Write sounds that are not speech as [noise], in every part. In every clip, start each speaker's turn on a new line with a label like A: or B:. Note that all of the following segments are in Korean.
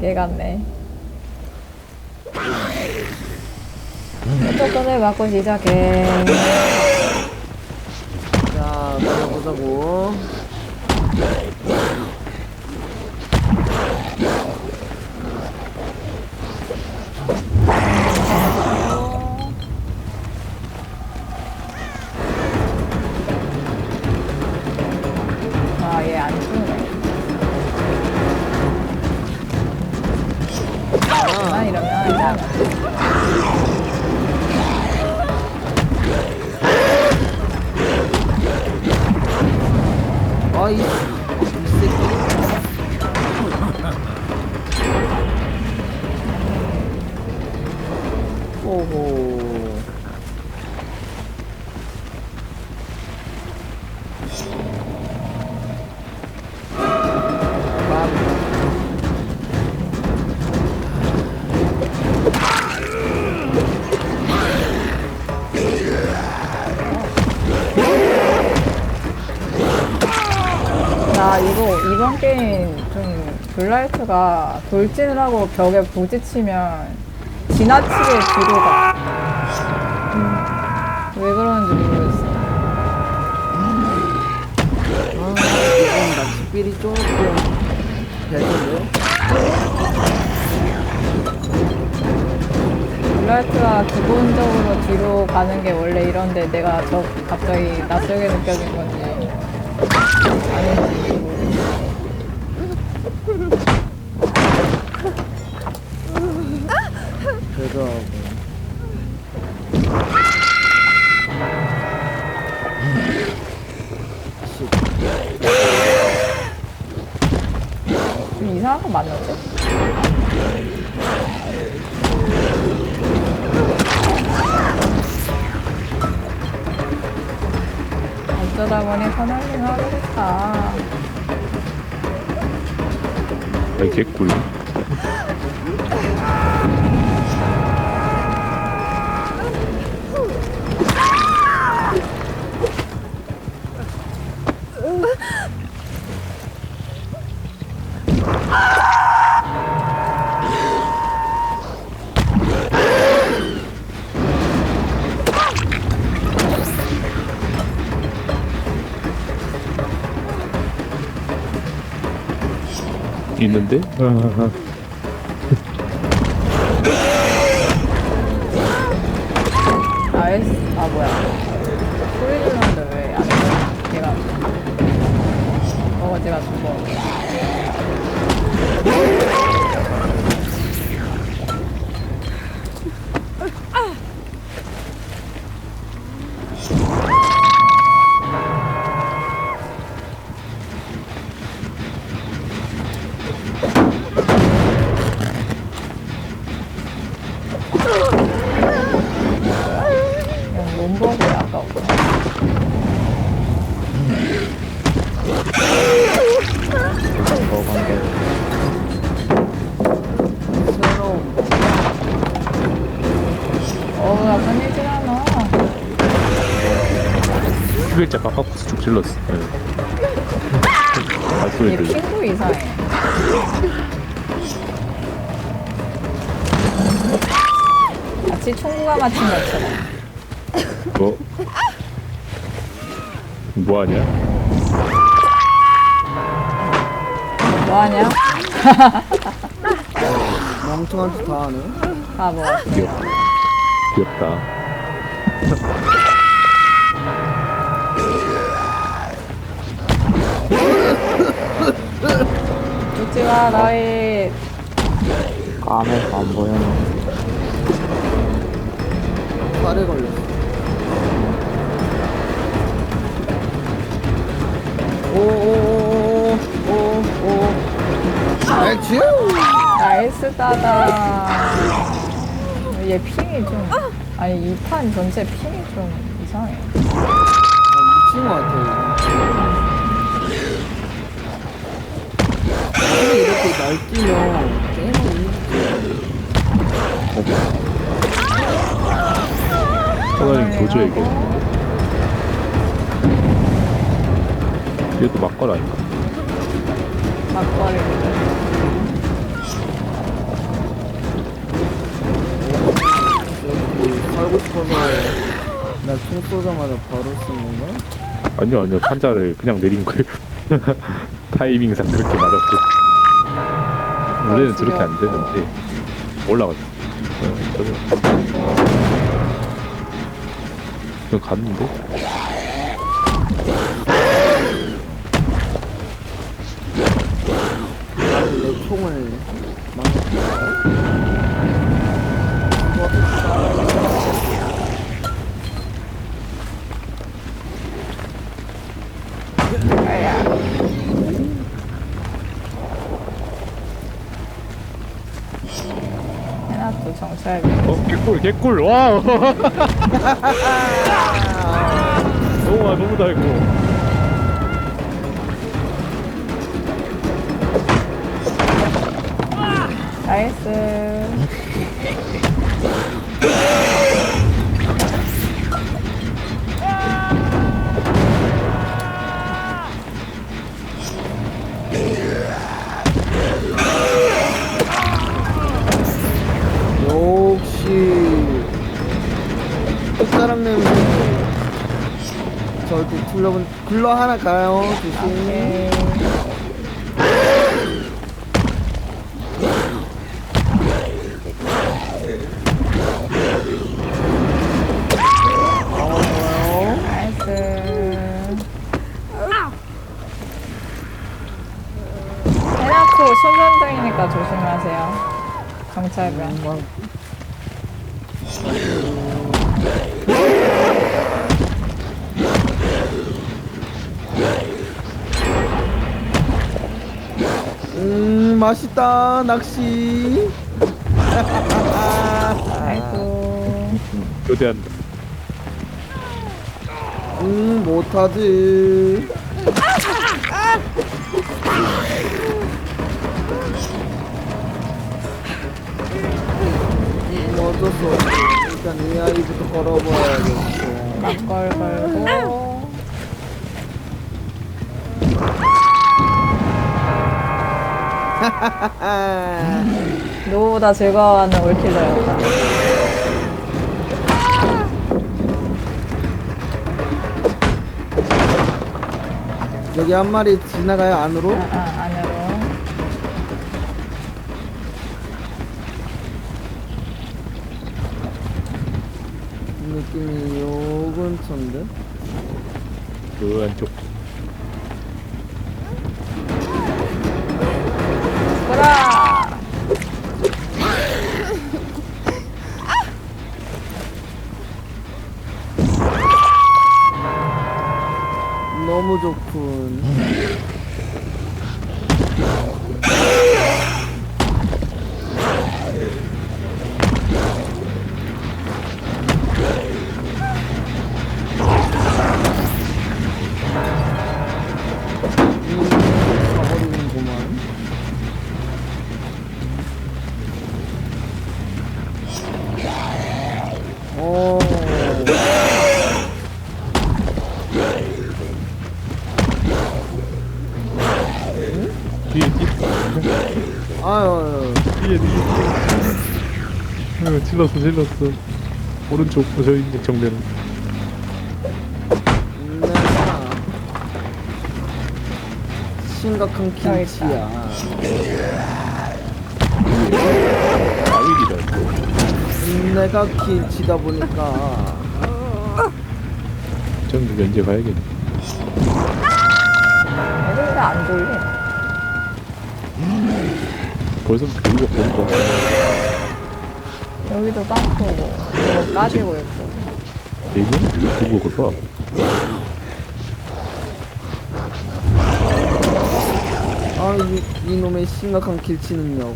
A: 개 같네. 조건을 받고 시작해.
B: 자, 가보자고.
A: 아. 아이,
B: 이 새끼. 오호.
A: 나 이거 이번 게임 좀 블라이트가 돌진을 하고 벽에 부딪히면 지나치게 뒤로 가. 음, 왜 그러는지 모르겠어.
B: 아, 이건 낚시빌이 조금 별론데?
A: 블라이트가 기본적으로 뒤로 가는 게 원래 이런데 내가 저 갑자기 낯설게 느껴진 건지 아닌지 모르겠어.
B: 그래도
A: 좀 이상한 거 맞는데? 어쩌다 보니 허날림 하게 됐다.
C: 아이 개꿀 있는데?
A: 나이스. 어우, 나 끊이질 않아.
C: 휴일자 깎아서 쭉 질렀어 네. 발소리
A: 얘
C: 들려
A: 핑도 이상해. 마치 총구가 맞힌 것처럼.
C: 어? 뭐하냐?
A: 뭐하냐?
B: 멍청한 짓 다 하네.
A: 바보.
C: 귀엽다 귀엽다
A: 마, 너희.
B: 까매서 안 보여. 살에 걸렸어. 오오오오오오. 나이스!
A: 나이스 따다. 얘 핑이 좀. 아니, 이 판 전체 핑이 좀 이상해.
B: 미친 것 같아, 이거. 근데 이렇게 날뛰면 게임을
C: 사장님 도저에게 얘도 막걸 아닌가?
A: 막걸리.
B: 하고 싶어서 나총 쏘자마자 바로 쓰는 건가?
C: 아니요 아니요. 판자를 그냥 내린 거예요. [laughs] 타이밍상 그렇게 맞았고 원래는 저렇게 안 되는데 올라가죠. 어, 저는 그냥 갔는데?
B: 내 총을 망쳤어.
A: 아야. 해놨도 정찰비.
C: 어 개꿀 개꿀. 와우. 너무 와 너무 달고
A: 나이스.
B: 저기 굴러본 굴러 하나 가요. 조심.
A: 오케이.
B: 나와요.
A: 나이스. 해놨고 손전등이니까 조심하세요. 정찰병.
B: 음 맛있다 낚시.
A: 아이고.
C: 교대한다
B: 음 못하지. 음, 어쩔 수 없어. 일단 이 아이부터 걸어봐야겠어.
A: 막걸 걸고. [laughs] 노보다 즐거워하는 올킬러였다.
B: 여기 한 마리 지나가요 안으로?
A: 아, 아,
C: 어, 찔렀어 찔렀어. 오른쪽 저 있는 정면
B: 내가 심각한 김치야.
C: 아윌이다
B: 내가 김치다 보니까.
C: 정도 면제 가야겠네 벌써부터 여기가 보는 거 같아
A: 여기도 빵꾸고, 이거 까지고 있고.
C: 얘는 누구 그거
B: 봐아 이, 이놈의 심각한 길치 능력.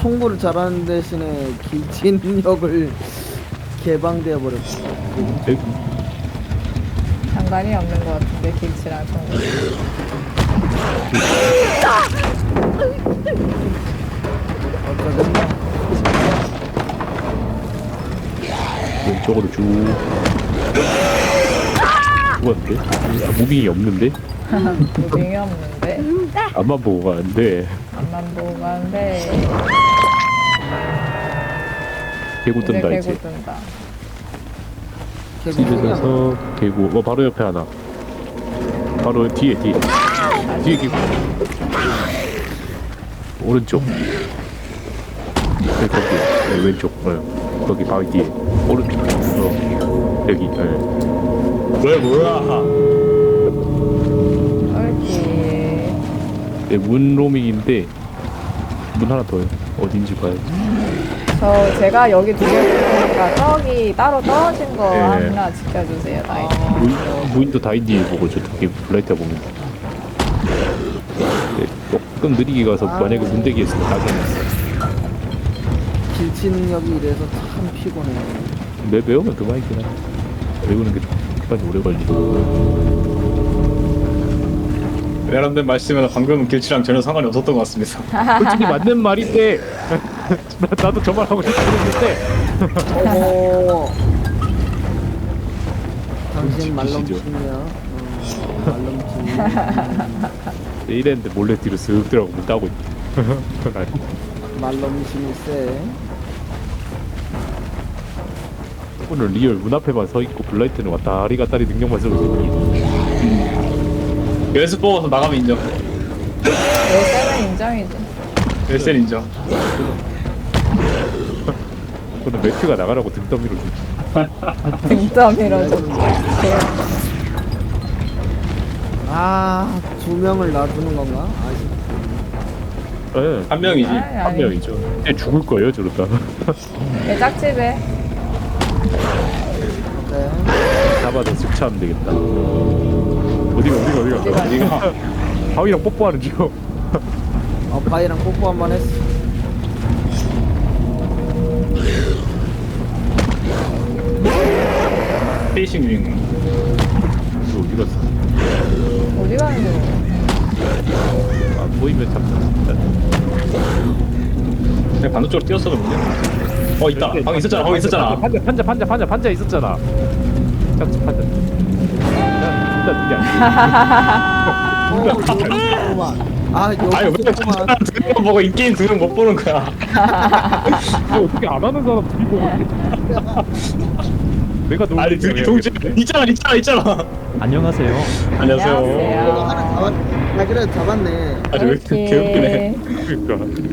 B: 총구를 잘하는 대신에 길치 [laughs] 능력을 개방되어 버렸어.
C: 에?
A: 상관이 없는 것 같은데, 김치랑 청구.
C: 왼쪽으로 쭉 죽었는데? 아, 무빙이 없는데?
A: 무빙이 없는데?
C: 앞만 보고 가는데
A: 앞만 보고 가는데.
C: 개구
A: 이제
C: 뜬다
A: 개구
C: 이제.
A: 뜬다.
B: 개구
C: 집에
B: 소리야.
C: 가서 개구. 어 바로 옆에 하나. 바로 뒤에 뒤에. 뒤에 개구. 오른쪽. 네, 거기 네, 왼쪽. 어, 거기 바위 뒤에. 오른쪽. 어 여기. 네.
D: 왜 뭐야?
A: 옳지.
C: 네, 문 로밍인데 문 하나 더요. 어딘지 봐야지.
A: 저 제가 여기 두개 있으니까 저기 따로 떨어진 거
C: 예.
A: 하나 지켜주세요. 나이.
C: 무인, 무인도 다인지 보고 저렇게 블라이트 보면. 네, 조금 느리게 가서 만약에 문대기 했으면 나겠네.
B: 길치 능력이 이래서 참 피곤해.
C: 매 배우면 그만이긴 해. 배우는 게 시간이 오래 걸리고.
D: 여러분들 말씀은 방금 길치랑 전혀 상관이 없었던 것 같습니다.
C: 솔직히 맞는 말인데 나, [laughs] 나도 저 말하고 싶었는데
B: 어머. 당신. 말넘치냐? 어, 말넘치냐?
C: 네, 이랬는데 몰래 뒤로 쓱 들어가고 문 따고 있
B: 말넘침이 세.
C: 오늘 리얼 문 앞에만 서 있고 블라이트는 왔다리 갔다리 능력만 쓰고 있는
D: 연습 뽑아서 나가면 인정.
A: 열쇠는 인정이지.
D: 열쇠 인정. [laughs]
C: 오늘 매트가 나가라고 등 떠밀어
A: 등떠밀어줘.
B: 아, 두 명을 놔두는 건가? 아쉽.
C: 네,
D: 한 명이지.
A: 아니,
C: 한
A: 아니.
C: 명이죠 쟤 죽을 거예요 저러다
A: 내 짝집에
B: 네.
C: 잡아서 쓱차하면 되겠다 어디가 어디가 어디가
D: 어디가?
C: 바위랑 뽀뽀하는 중
B: 어, 바이랑 뽀뽀 한 번 했어.
D: 페이싱 유 행.
C: 이거 어디
A: 가는 거야?
C: 안 보이면 잡자
D: 그냥 반대쪽으로 뛰었어 그러면. 어 있다. 방에 있었잖아. 방에 있었잖아.
C: 판자 판자 판자 판자 판자 있었잖아 짝집 판자.
B: 아,
D: 아니 왜. 등을 보고 인게임 등을 못 보는 거야.
C: 이거 어떻게 안 하는 사람 둘이 보고 [laughs] 내가 놀
D: 아니 등이 동시 [laughs] 있잖아 있잖아 있잖아.
E: 안녕하세요.
D: 안녕하세요.
B: 하나 잡았, 아, 그래, 잡았네.
D: 아니 왜 이렇게 개웃기네. [laughs]
C: 그러니까